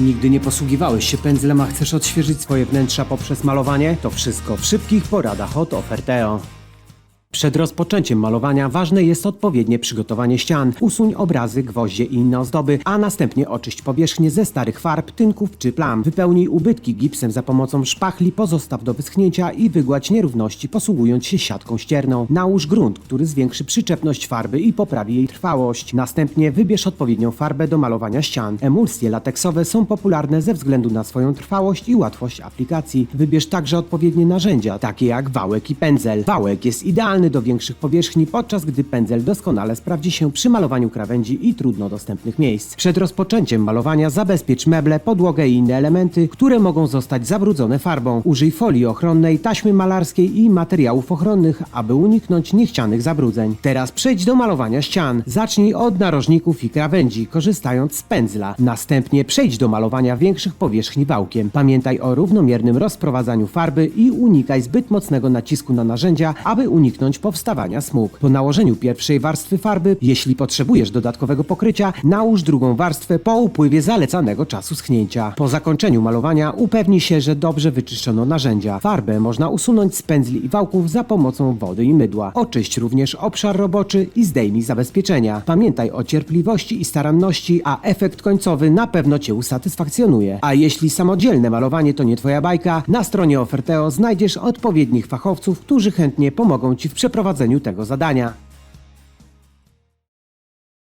Nigdy nie posługiwałeś się pędzlem, a chcesz odświeżyć swoje wnętrza poprzez malowanie? To wszystko w szybkich poradach od Oferteo. Przed rozpoczęciem malowania ważne jest odpowiednie przygotowanie ścian. Usuń obrazy, gwoździe i inne ozdoby, a następnie oczyść powierzchnię ze starych farb, tynków czy plam. Wypełnij ubytki gipsem za pomocą szpachli, pozostaw do wyschnięcia i wygładź nierówności posługując się siatką ścierną. Nałóż grunt, który zwiększy przyczepność farby i poprawi jej trwałość. Następnie wybierz odpowiednią farbę do malowania ścian. Emulsje lateksowe są popularne ze względu na swoją trwałość i łatwość aplikacji. Wybierz także odpowiednie narzędzia, takie jak wałek i pędzel. Wałek jest idealny do większych powierzchni, podczas gdy pędzel doskonale sprawdzi się przy malowaniu krawędzi i trudno dostępnych miejsc. Przed rozpoczęciem malowania zabezpiecz meble, podłogę i inne elementy, które mogą zostać zabrudzone farbą. Użyj folii ochronnej, taśmy malarskiej i materiałów ochronnych, aby uniknąć niechcianych zabrudzeń. Teraz przejdź do malowania ścian. Zacznij od narożników i krawędzi, korzystając z pędzla. Następnie przejdź do malowania większych powierzchni wałkiem. Pamiętaj o równomiernym rozprowadzaniu farby i unikaj zbyt mocnego nacisku na narzędzia, aby uniknąć powstawania smug. Po nałożeniu pierwszej warstwy farby, jeśli potrzebujesz dodatkowego pokrycia, nałóż drugą warstwę po upływie zalecanego czasu schnięcia. Po zakończeniu malowania upewnij się, że dobrze wyczyszczono narzędzia. Farbę można usunąć z pędzli i wałków za pomocą wody i mydła. Oczyść również obszar roboczy i zdejmij zabezpieczenia. Pamiętaj o cierpliwości i staranności, a efekt końcowy na pewno Cię usatysfakcjonuje. A jeśli samodzielne malowanie to nie Twoja bajka, na stronie Oferteo znajdziesz odpowiednich fachowców, którzy chętnie pomogą Ci w przeprowadzeniu tego zadania.